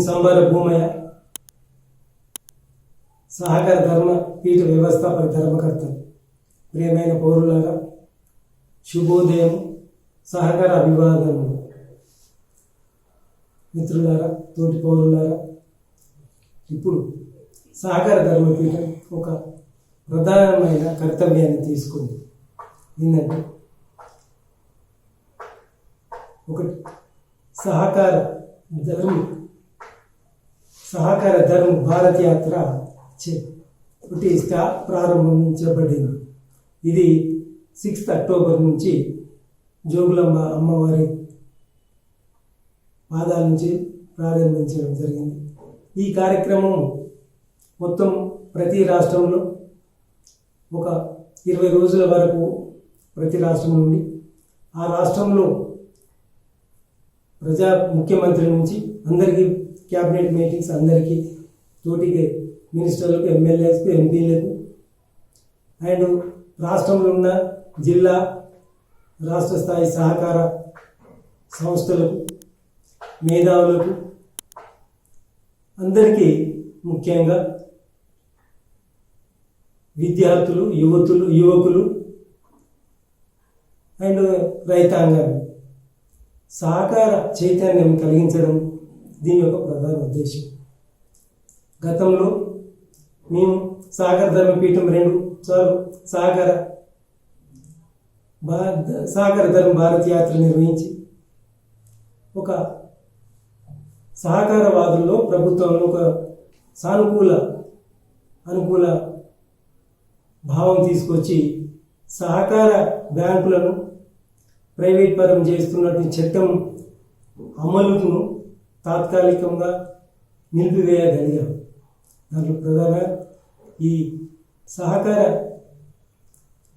నేను సంబార భూమయ్య సహకార ధర్మ పీఠ వ్యవస్థాపక ధర్మకర్త ప్రియమైన పౌరులాగా శుభోదయం సహకార అభివాదం మిత్రులారా తోటి పౌరులారా ఇప్పుడు సహకార ధర్మపీఠం ఒక ప్రధానమైన కర్తవ్యాన్ని తీసుకుంది. ఏంటంటే ఒకటి సహకార ధర్మ. సహకార ధర్మ భారత్ యాత్ర చే- ఒకటి స్టా ప్రారంభించబడింది. ఇది సిక్స్త్ అక్టోబర్ నుంచి జోగులమ్మ అమ్మవారి పాదాల నుంచి ప్రారంభించడం జరిగింది. ఈ కార్యక్రమం మొత్తం ప్రతి రాష్ట్రంలో ఒక ఇరవై రోజుల వరకు ప్రతి రాష్ట్రం నుండి ఆ రాష్ట్రంలో ప్రజా ముఖ్యమంత్రి నుంచి అందరికీ క్యాబినెట్ మీటింగ్స్ అందరికీ తోటికి మినిస్టర్లకు ఎమ్మెల్యేలకు ఎంపీలకు అండ్ రాష్ట్రంలో ఉన్న జిల్లా రాష్ట్ర స్థాయి సహకార సంస్థలకు మేధావులకు అందరికీ ముఖ్యంగా విద్యార్థులు యువతులు యువకులు అండ్ రైతాంగం. సహకార చైతన్యం కలిగించడం దీని యొక్క ప్రధాన ఉద్దేశం. గతంలో మేము సహకార ధర్మపీఠం రెండు సార్లు సాగర భా ధర్మ భారత్ యాత్ర నిర్వహించి ఒక సహకారవాదుల్లో ప్రభుత్వంలో ఒక సానుకూల అనుకూల భావం తీసుకొచ్చి సహకార బ్యాంకులను ప్రైవేట్ పరం చేస్తున్నటువంటి చట్టం అమలును తాత్కాలికంగా నిలిపివేయగలిగాం. దాంట్లో ప్రధాన ఈ సహకార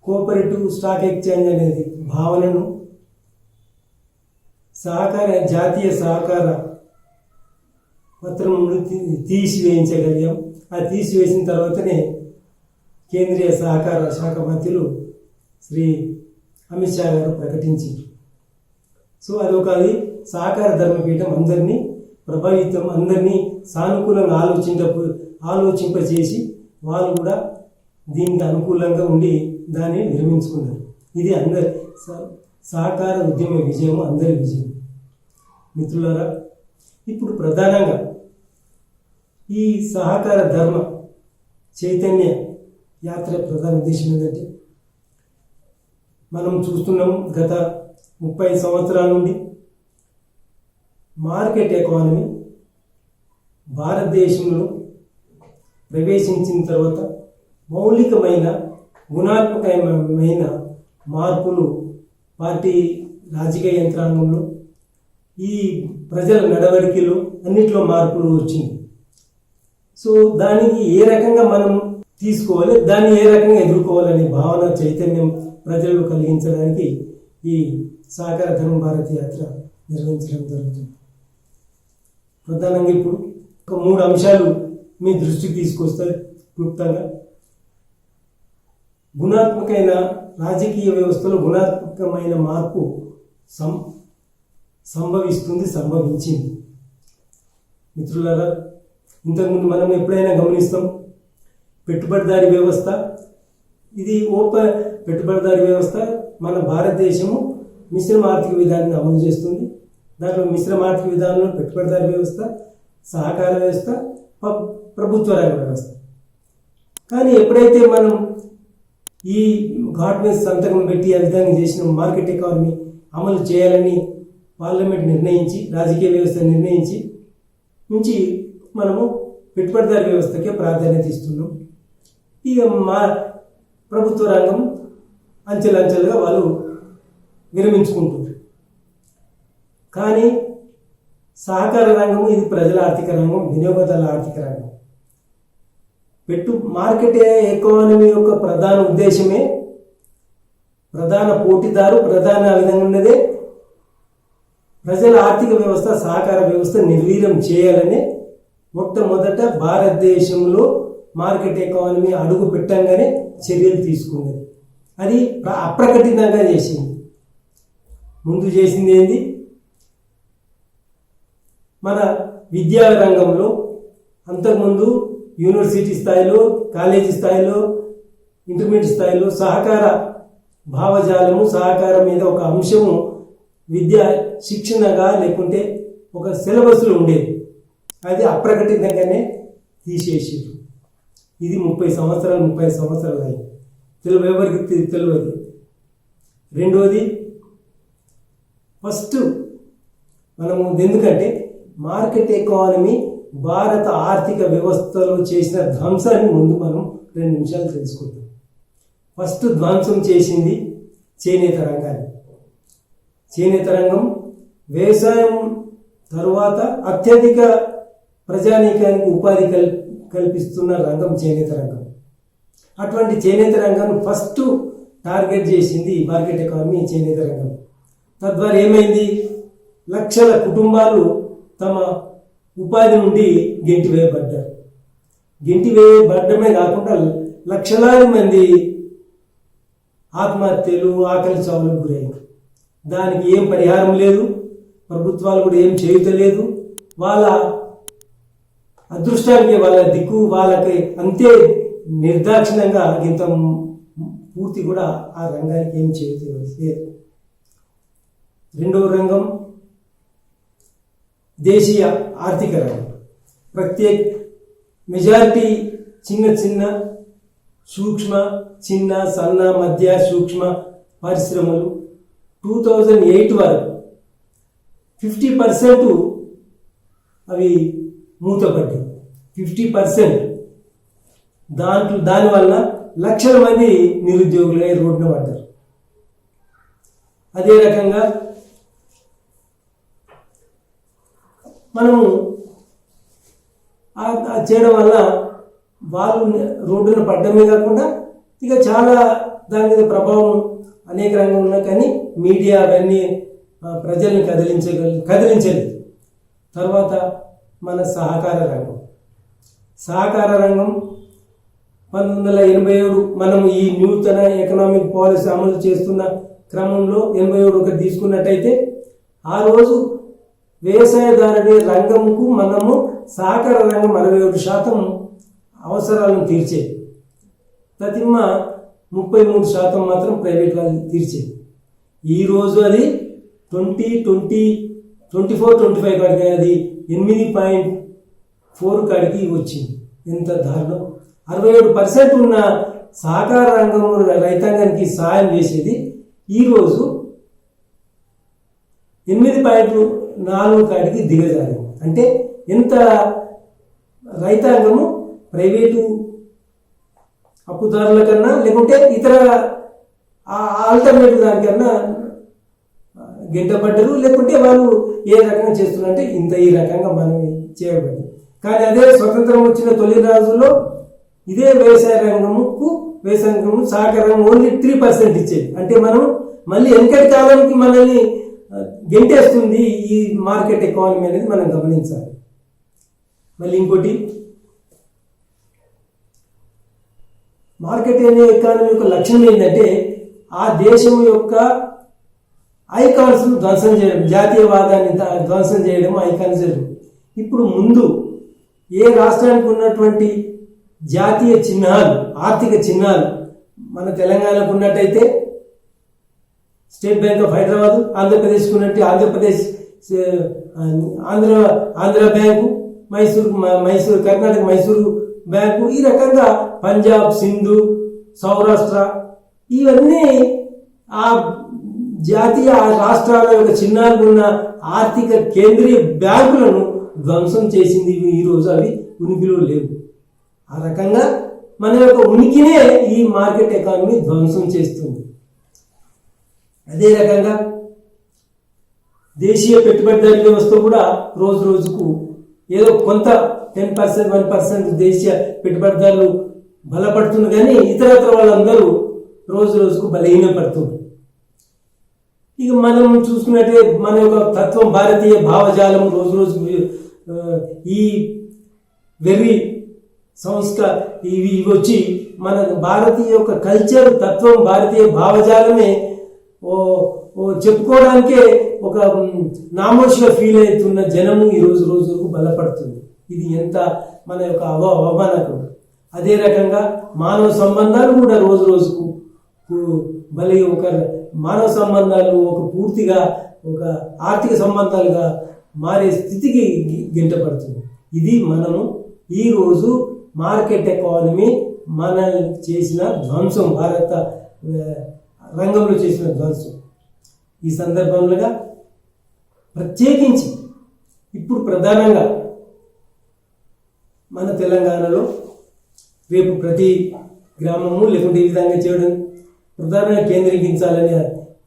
కోఆపరేటివ్ స్టాక్ ఎక్స్చేంజ్ అనేది భావనను సహకార జాతీయ సహకార పత్రం నుండి తీసివేయించగలిగాం. అది తీసివేసిన తర్వాతనే కేంద్రీయ సహకార శాఖ మంత్రులు శ్రీ అమిత్ షా గారు ప్రకటించారు. సో అదొక అది సహకార ధర్మపీఠం అందరినీ ప్రభావితం అందరినీ సానుకూలంగా ఆలోచించ ఆలోచింపచేసి వాళ్ళు కూడా దీనికి అనుకూలంగా ఉండి దాన్ని నిర్మించుకున్నారు. ఇది అందరి స- సహకార ఉద్యమ విజయం అందరి విజయం. మిత్రులారా ఇప్పుడు ప్రధానంగా ఈ సహకార ధర్మ చైతన్య యాత్ర ప్రధాన ఉద్దేశం ఏంటంటే మనం చూస్తున్నాం గత ముప్పై సంవత్సరాల నుండి మార్కెట్ ఎకానమీ భారతదేశంలో ప్రవేశించిన తర్వాత మౌలికమైన గుణాత్మకమైన మార్పులు పార్టీ రాజకీయ యంత్రాంగంలో ఈ ప్రజల నడవడికలో అన్నిట్లో మార్పులు వచ్చింది. సో దానికి ఏ రకంగా మనం తీసుకోవాలి దాన్ని ఏ రకంగా ఎదుర్కోవాలనే భావన చైతన్యం ప్రజలకు కలిగించడానికి ఈ సాకార ధర్మ భారత్ యాత్ర నిర్వహించడం జరుగుతుంది. ప్రధానంగా ఇప్పుడు ఒక మూడు అంశాలు మీ దృష్టికి తీసుకొస్తారు క్లుప్తంగా. గుణాత్మకమైన రాజకీయ వ్యవస్థలో గుణాత్మకమైన మార్పు సం సంభవిస్తుంది సంభవించింది. మిత్రులారా ఇంతకుముందు మనం ఎప్పుడైనా గమనిస్తాం పెట్టుబడిదారి వ్యవస్థ ఇది ఓపెన్ పెట్టుబడిదారి వ్యవస్థ మన భారతదేశము మిశ్రమ ఆర్థిక విధానాన్ని అమలు చేస్తుంది. దాంట్లో మిశ్రమ ఆర్థిక విధానంలో పెట్టుబడిదారు వ్యవస్థ సహకార వ్యవస్థ ప్రభుత్వ రంగ వ్యవస్థ. కానీ ఎప్పుడైతే మనం ఈ గవర్నమెంట్ సంతకం పెట్టి ఆ విధంగా చేసిన మార్కెట్ ఎకానమీ అమలు చేయాలని పార్లమెంట్ నిర్ణయించి రాజకీయ వ్యవస్థ నిర్ణయించి నుంచి మనము పెట్టుబడిదారు వ్యవస్థకే ప్రాధాన్యత ఇస్తున్నాం. ఇక మా ప్రభుత్వ రంగం అంచెలంచెలుగా వాళ్ళు విరమించుకుంటున్నారు. కానీ సహకార రంగం ఇది ప్రజల ఆర్థిక రంగం వినియోగదారుల ఆర్థిక రంగం. పెట్టు మార్కెట్ ఎకానమీ యొక్క ప్రధాన ఉద్దేశమే ప్రధాన పోటీదారు ప్రధాన విధంగా ఉన్నదే. ప్రజల ఆర్థిక వ్యవస్థ సహకార వ్యవస్థ నిర్వీర్యం చేయాలని మొట్టమొదట భారతదేశంలో మార్కెట్ ఎకానమీ అడుగు పెట్టంగానే చర్యలు తీసుకున్నది. అది అప్రకటితంగా చేసింది. ముందు చేసింది ఏంది? మన విద్యా రంగంలో అంతకుముందు యూనివర్సిటీ స్థాయిలో కాలేజీ స్థాయిలో ఇంటర్మీడియట్ స్థాయిలో సహకార భావజాలము సహకారం మీద ఒక అంశము విద్యా శిక్షణగా లేకుంటే ఒక సిలబస్లో ఉండేది. అది అప్రకటితంగానే తీసేసారు ఇది ముప్పై సంవత్సరాలు ముప్పై సంవత్సరాలు అయింది. తెలుగు ఎవరికి తెలియదు రెండవది ఫస్ట్ మనము ఎందుకంటే మార్కెట్ ఎకానమీ భారత ఆర్థిక వ్యవస్థలో చేసిన ధ్వంసాన్ని ముందు మనం రెండు నిమిషాలు తెలుసుకుందాం. ఫస్ట్ ధ్వంసం చేసింది చేనేత రంగాన్ని. చేనేత రంగం వ్యవసాయం తరువాత అత్యధిక ప్రజానీకానికి ఉపాధి కల్ కల్పిస్తున్న రంగం చేనేత రంగం. అటువంటి చేనేత రంగాన్ని ఫస్ట్ టార్గెట్ చేసింది మార్కెట్ ఎకానమీ చేనేత రంగం. తద్వారా ఏమైంది? లక్షల కుటుంబాలు తమ ఉపాధి నుండి గెంటివేయబడ్డారు గెంటివేయబడ్డమే కాకుండా లక్షలాది మంది ఆత్మహత్యలు ఆకలి చావులకు గురయ్యారు దానికి ఏం పరిహారం లేదు ప్రభుత్వాలు కూడా ఏం చేయటలేదు వాళ్ళ అదృష్టానికి వాళ్ళ దిక్కు వాళ్ళకి అంతే నిర్దాక్షిణంగా ఇంత పూర్తి కూడా ఆ రంగానికి ఏం చేయలేదు రెండవ రంగం దేశీయ ఆర్థిక రంగం ప్రత్యేక మెజారిటీ చిన్న చిన్న సూక్ష్మ చిన్న సన్న మధ్య సూక్ష్మ పరిశ్రమలు. టూ థౌజండ్ ఎయిట్ వరకు ఫిఫ్టీ పర్సెంట్ అవి మూతపడ్డాయి. Fifty percent. దాంట్లో దానివల్ల లక్షల మంది నిరుద్యోగులై రోడ్డున పడ్డారు. అదే రకంగా మనము చేయడం వల్ల వాళ్ళు రోడ్డున పడ్డమే కాకుండా ఇక చాలా దాని మీద ప్రభావం అనేక రంగం ఉన్నా కానీ మీడియా అవన్నీ ప్రజల్ని కదిలించగల కదిలించలేదు. తర్వాత మన సహకార రంగం. సహకార రంగం పంతొమ్మిది వందల ఎనభై ఏడు మనం ఈ నూతన ఎకనామిక్ పాలసీ అమలు చేస్తున్న క్రమంలో ఎనభై ఏడు ఒకటి తీసుకున్నట్టయితే ఆ రోజు వ్యవసాయదారుడి రంగంకు మనము సహకార రంగం అరవై ఒకటి శాతం అవసరాలను తీర్చేది ప్రతిమ ముప్పై మూడు శాతం మాత్రం ప్రైవేట్ వాళ్ళు తీర్చేది ఈరోజు అది twenty twenty twenty four twenty five కాడికి అది ఎనిమిది పాయింట్ ఫోర్ కాడికి వచ్చింది. ఎంత దారుణం. అరవై ఏడు పర్సెంట్ ఉన్న సహకార రంగంలో రైతాంగానికి సహాయం చేసేది ఈరోజు ఎనిమిది పాయింట్ నాలుగు కాడికి దిగజారింది అంటే ఎంత రైతాంగము ప్రైవేటు అప్పుదారుల కన్నా లేకుంటే ఇతర ఆల్టర్నేటివ్ దానికన్నా గిడ్డపడ్డరు లేకుంటే వాళ్ళు ఏ రకంగా చేస్తున్నారంటే ఇంత ఈ రకంగా మనం చేయబడింది కానీ అదే స్వతంత్రం వచ్చిన తొలి రోజుల్లో ఇదే వ్యవసాయ రంగముకు వ్యవసాయ రంగము సహకారం ఓన్లీ త్రీ పర్సెంట్ ఇచ్చేది. అంటే మనం మళ్ళీ వెనకటి కాలానికి మనల్ని గెంటేస్తుంది ఈ మార్కెట్ ఎకానమీ అనేది మనం గమనించాలి. మళ్ళీ ఇంకోటి మార్కెట్ అనే ఎకానమీ యొక్క లక్ష్యం ఏంటంటే ఆ దేశం యొక్క ఐకాన్స్ ధ్వంసం చేయడం జాతీయవాదాన్ని ధ్వంసం చేయడం ఐకాన్స్ చేయడం ఇప్పుడు ముందు ఏ రాష్ట్రానికి ఉన్నటువంటి జాతీయ చిహ్నాలు ఆర్థిక చిహ్నాలు మన తెలంగాణకు ఉన్నట్టయితే state bank of Hyderabad Andhra Pradesh ఉన్నట్టు ఆంధ్రప్రదేశ్ ఆంధ్ర ఆంధ్ర బ్యాంకు మైసూరు మైసూరు కర్ణాటక మైసూరు బ్యాంకు ఈ రకంగా పంజాబ్ సింధు సౌరాష్ట్ర ఇవన్నీ ఆ జాతీయ రాష్ట్రాల యొక్క చిన్నాలు ఉన్న ఆర్థిక కేంద్రీయ బ్యాంకులను ధ్వంసం చేసింది ఈరోజు అవి ఉనికిలో లేవు. ఆ రకంగా మన యొక్క ఉనికినే ఈ మార్కెట్ ఎకానమీ ధ్వంసం చేస్తుంది. అదే రకంగా దేశీయ పెట్టుబడిదారీ వ్యవస్థ కూడా రోజు రోజుకు ఏదో కొంత టెన్ పర్సెంట్ వన్ పర్సెంట్ దేశీయ పెట్టుబడిదారులు బలపడుతుంది కానీ ఇతరత్ర వాళ్ళందరూ రోజు రోజుకు బలహీనపడుతుంది ఇక మనం చూసుకున్నట్టే మన యొక్క తత్వం భారతీయ భావజాలం రోజు రోజు ఈ వెర్రి సంస్కార ఇవి వచ్చి మన భారతీయ యొక్క కల్చర్ తత్వం భారతీయ భావజాలమే ఓ ఓ చెప్పుకోవడానికే ఒక నామోషిగా ఫీల్ అవుతున్న జనము ఈ రోజు రోజుకు బలపడుతుంది. ఇది ఎంత మన యొక్క అవ అవమానకం. అదే రకంగా మానవ సంబంధాలు కూడా రోజు రోజుకు బలి ఒక మానవ సంబంధాలు ఒక పూర్తిగా ఒక ఆర్థిక సంబంధాలుగా మారే స్థితికి గి- గింటపడుతుంది. ఇది మనము ఈరోజు మార్కెట్ ఎకానమీ మన చేసిన ధ్వంసం భారత రంగంలో చేసిన ధ్వంసం. ఈ సందర్భంలో ప్రత్యేకించి ఇప్పుడు ప్రధానంగా మన తెలంగాణలో రేపు ప్రతి గ్రామము లేకుంటే ఈ విధంగా చేయడం ప్రధానంగా కేంద్రీకరించాలని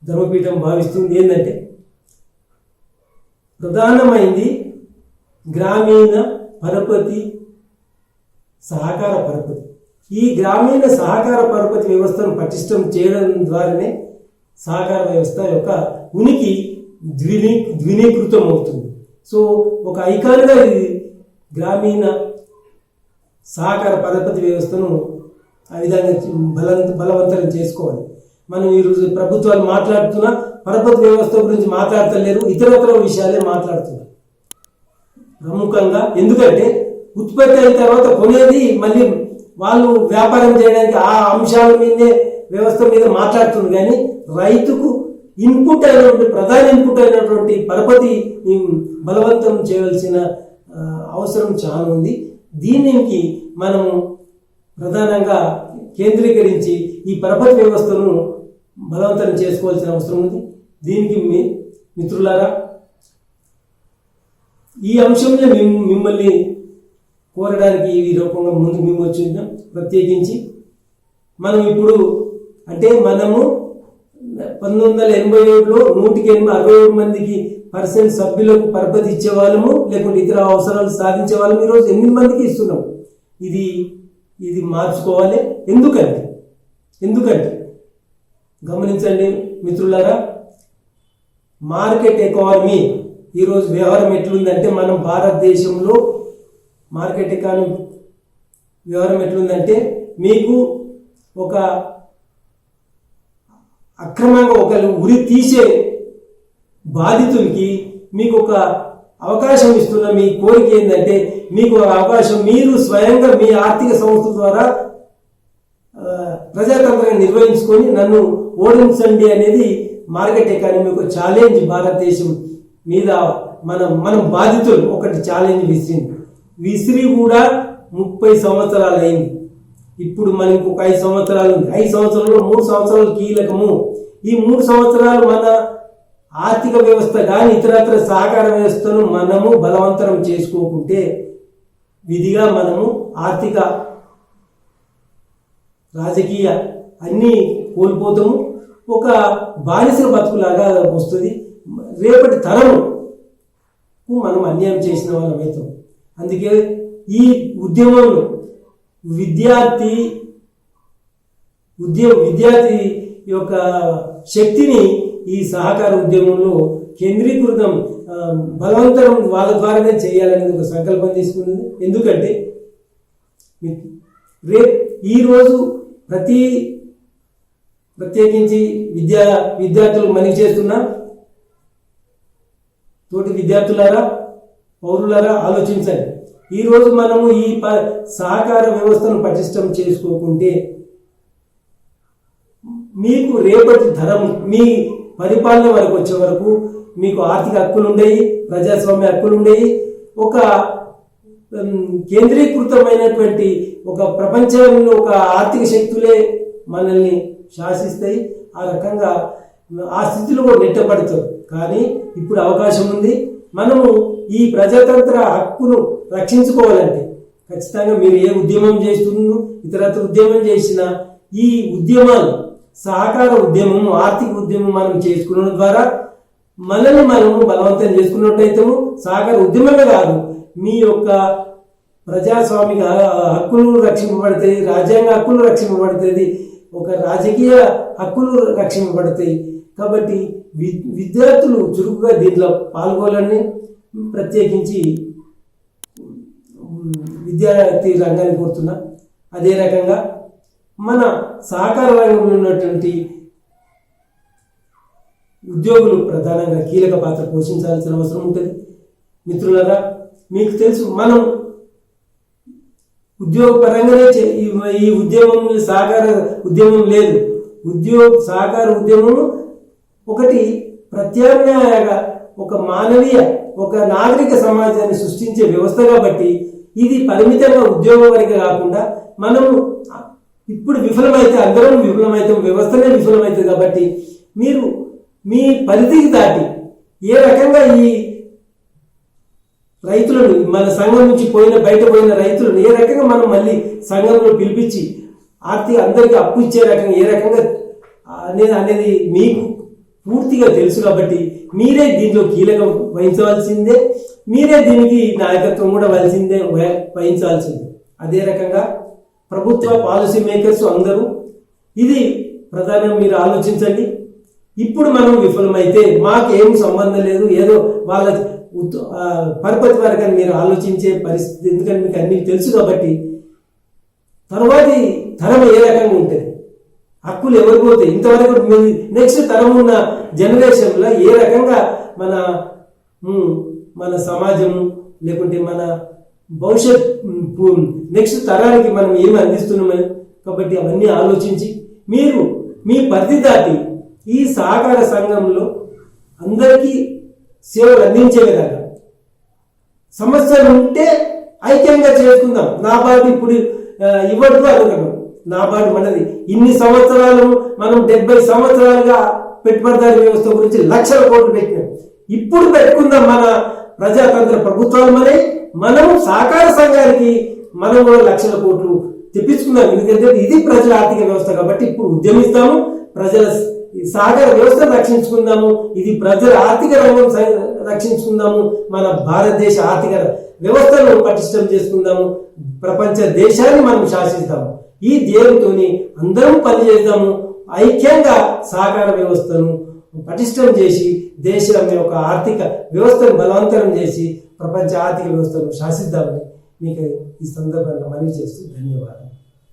ధర్మపీఠం భావిస్తుంది. ఏంటంటే ప్రధానమైంది గ్రామీణ పరపతి సహకార పరపతి. ఈ గ్రామీణ సహకార పరపతి వ్యవస్థను పటిష్టం చేయడం ద్వారానే సహకార వ్యవస్థ యొక్క ఉనికి ద్వినీ ద్వినీకృతం అవుతుంది సో ఒక ఐకాన్గా ఇది గ్రామీణ సహకార పరపతి వ్యవస్థను ఆ విధంగా బలవంత బలవంతం చేసుకోవాలి. మనం ఈరోజు ప్రభుత్వాలు మాట్లాడుతున్న పరపతి వ్యవస్థ గురించి మాట్లాడతలేరు ఇతరత్ర విషయాలే మాట్లాడుతున్నారు ప్రముఖంగా ఎందుకంటే ఉత్పత్తి అయిన తర్వాత కొనేది మళ్ళీ వాళ్ళు వ్యాపారం చేయడానికి ఆ అంశాల మీదే వ్యవస్థ మీద మాట్లాడుతుంది. కానీ రైతుకు ఇన్పుట్ అయినటువంటి ప్రధాన ఇన్పుట్ అయినటువంటి పరపతి బలవంతం చేయవలసిన అవసరం చాలా ఉంది. దీనికి మనము ప్రధానంగా కేంద్రీకరించి ఈ పరపతి వ్యవస్థను బలవంతం చేసుకోవాల్సిన అవసరం ఉంది. దీనికి మీ మిత్రులారా ఈ అంశంలో మిమ్మల్ని కోరడానికి ఈ రూపంగా ముందు మేము వచ్చిందాం ప్రత్యేకించి. మనం ఇప్పుడు అంటే మనము పంతొమ్మిది వందల ఎనభై ఏడులో నూటికి ఎనభై అరవై ఏడు మందికి పర్సెంట్ సభ్యులకు పరపతి ఇచ్చేవాళ్ళము లేకుంటే ఇతర అవసరాలు సాధించే వాళ్ళము ఈరోజు ఎనిమిది మందికి ఇస్తున్నాం. ఇది ఇది మార్చుకోవాలి. ఎందుకంటే ఎందుకంటే గమనించండి మిత్రులారా మార్కెట్ ఎకానమీ ఈరోజు వ్యవహారం ఎట్లుందంటే మనం భారతదేశంలో మార్కెట్ ఎకానమీ వ్యవహారం ఎట్లుందంటే మీకు ఒక అక్రమంగా ఒకరు ఉరి తీసే బాధితులకి మీకు ఒక అవకాశం ఇస్తున్న మీ కోరిక ఏంటంటే మీకు ఒక అవకాశం మీరు స్వయంగా మీ ఆర్థిక సంస్థ ద్వారా ప్రజాతంత్రాన్ని నిర్వహించుకొని నన్ను ఓడించండి అనేది మార్కెట్ ఎకానమీ ఒక ఛాలెంజ్ భారతదేశం మీద మనం మనం బాధితులు ఒకటి ఛాలెంజ్ విసిరింది విసిరి కూడా ముప్పై సంవత్సరాలు అయింది ఇప్పుడు మనకు ఒక ఐదు సంవత్సరాలు ఉంది. ఐదు సంవత్సరాలు మూడు సంవత్సరాలు కీలకము. ఈ మూడు సంవత్సరాలు మన ఆర్థిక వ్యవస్థ కానీ ఇతరత్ర సహకార వ్యవస్థను మనము బలవంతరం చేసుకోకుంటే విధిగా మనము ఆర్థిక రాజకీయ అన్నీ కోల్పోతాము. ఒక బానిస బతుకులాగా వస్తుంది. రేపటి తరము మనం అన్యాయం చేసిన వాళ్ళం అవుతాం అందుకే ఈ ఉద్యమంలో విద్యార్థి ఉద్యమ విద్యార్థి యొక్క శక్తిని ఈ సహకార ఉద్యమంలో కేంద్రీకృతం బలవంతరం వాళ్ళ ద్వారానే చేయాలనేది ఒక సంకల్పం తీసుకున్నది. ఎందుకంటే రేపు ఈరోజు ప్రతి ప్రత్యేకించి విద్యా విద్యార్థులు మనకి చేస్తున్న తోటి విద్యార్థులారా పౌరులరా ఆలోచించండి. ఈరోజు మనము ఈ ప సహకార వ్యవస్థను పటిష్టం చేసుకోకుంటే మీకు రేపటి ధరం మీ పరిపాలన వరకు వచ్చే వరకు మీకు ఆర్థిక హక్కులు ఉండేవి ప్రజాస్వామ్య హక్కులు ఉండేవి ఒక కేంద్రీకృతమైనటువంటి ఒక ప్రపంచంలో ఒక ఆర్థిక శక్తులే మనల్ని శాసిస్తాయి. ఆ రకంగా ఆ స్థితిలో కూడా నెట్టబడతారు. కానీ ఇప్పుడు అవకాశం ఉంది. మనము ఈ ప్రజాతంత్ర హక్కును రక్షించుకోవాలంటే ఖచ్చితంగా మీరు ఏ ఉద్యమం చేస్తున్నారు ఇతరత్ర ఉద్యమం చేసినా ఈ ఉద్యమాలు సహకార ఉద్యమం ఆర్థిక ఉద్యమం మనం చేసుకున్న ద్వారా మనల్ని మనము బలవంతం చేసుకున్నట్టయితే సహకార ఉద్యమమే కాదు మీ యొక్క ప్రజాస్వామిక హక్కులు రక్షింపబడతాయి రాజ్యాంగ హక్కులు రక్షింపబడుతుంది ఒక రాజకీయ హక్కులు రక్షింపబడతాయి. కాబట్టి వి- విద్యార్థులు చురుకుగా దీంట్లో పాల్గొనాలని ప్రత్యేకించి విద్యార్థి రంగాన్ని కోరుతున్నా. అదే రకంగా మన సహకార రంగంలో ఉన్నటువంటి ఉద్యోగులు ప్రధానంగా కీలక పాత్ర పోషించాల్సిన అవసరం ఉంటుంది. మిత్రులరా మీకు తెలుసు మనం ఉద్యోగపరంగానే చే- ఈ- ఈ ఉద్యమం సహకార ఉద్యమం లేదు. ఉద్యోగ సహకార ఉద్యమం ఒకటి ప్రత్యామ్నాయగా ఒక మానవీయ ఒక నాగరిక సమాజాన్ని సృష్టించే వ్యవస్థ కాబట్టి ఇది పరిమితంగా ఉద్యోగం వరకు కాకుండా మనము ఇప్పుడు విఫలమైతే అందరం విఫలమైతాం వ్యవస్థనే విఫలమవుతుంది కాబట్టి మీరు మీ పరిధికి దాటి ఏ రకంగా ఈ రైతులను మన సంఘం నుంచి పోయిన బయట పోయిన రైతులను ఏ రకంగా మనం మళ్ళీ సంఘంలో పిలిపించి ఆర్థిక అందరికీ అప్పు ఇచ్చే రకంగా ఏ రకంగా అనేది అనేది మీకు పూర్తిగా తెలుసు కాబట్టి మీరే దీంట్లో కీలకం వహించవలసిందే మీరే దీనికి నాయకత్వం కూడా వలసిందే వహించాల్సిందే. అదే రకంగా ప్రభుత్వ పాలసీ మేకర్స్ అందరూ ఇది ప్రధానంగా మీరు ఆలోచించండి. ఇప్పుడు మనం విఫలమైతే మాకేం సంబంధం లేదు ఏదో వాళ్ళ పరపతి వరకు అని మీరు ఆలోచించే పరిస్థితి ఎందుకంటే మీకు అన్ని తెలుసు కాబట్టి తర్వాతి తరం ఏ రకంగా ఉంటుంది? హక్కులు ఎవరు పోతాయి ఇంతవరకు నెక్స్ట్ తరం ఉన్న జనరేషన్లో ఏ రకంగా మన మన సమాజము లేకుంటే మన భవిష్యత్ నెక్స్ట్ తరానికి మనం ఏమి అందిస్తున్నామని కాబట్టి అవన్నీ ఆలోచించి మీరు మీ పరిధి దాటి ఈ సహకార సంఘంలో అందరికీ సేవలు అందించే విధంగా సమస్యలు ఉంటే ఐక్యంగా చేసుకుందాం. నా బాధ ఇప్పుడు ఆ, అనుకున్నాం. నాబార్డు మనది. ఇన్ని సంవత్సరాలు మనం డెబ్బై సంవత్సరాలుగా పెట్టుబడిదారి వ్యవస్థ గురించి లక్షల కోట్లు పెట్టినాం. ఇప్పుడు పెట్టుకుందాం మన ప్రజాతంత్ర ప్రభుత్వాలు మనే మనం సహకార సంఘానికి మనం కూడా లక్షల కోట్లు తెప్పించుకుందాం. ఎందుకంటే ఇది ప్రజల ఆర్థిక వ్యవస్థ కాబట్టి ఇప్పుడు ఉద్యమిస్తాము ప్రజల సహకార వ్యవస్థను రక్షించుకుందాము ఇది ప్రజల ఆర్థిక రంగం రక్షించుకుందాము మన భారతదేశ ఆర్థిక వ్యవస్థను పటిష్టం చేసుకుందాము ప్రపంచ దేశాన్ని మనం శాసిస్తాము. ఈ ధ్యేయంతోని అందరం పనిచేద్దాము ఐక్యంగా సహకార వ్యవస్థను పటిష్టం చేసి దేశం యొక్క ఆర్థిక వ్యవస్థను బలవంతరం చేసి ప్రపంచ ఆర్థిక వ్యవస్థను శాసిద్దామని మీకు ఈ సందర్భంగా మనవి చేస్తూ ధన్యవాదాలు.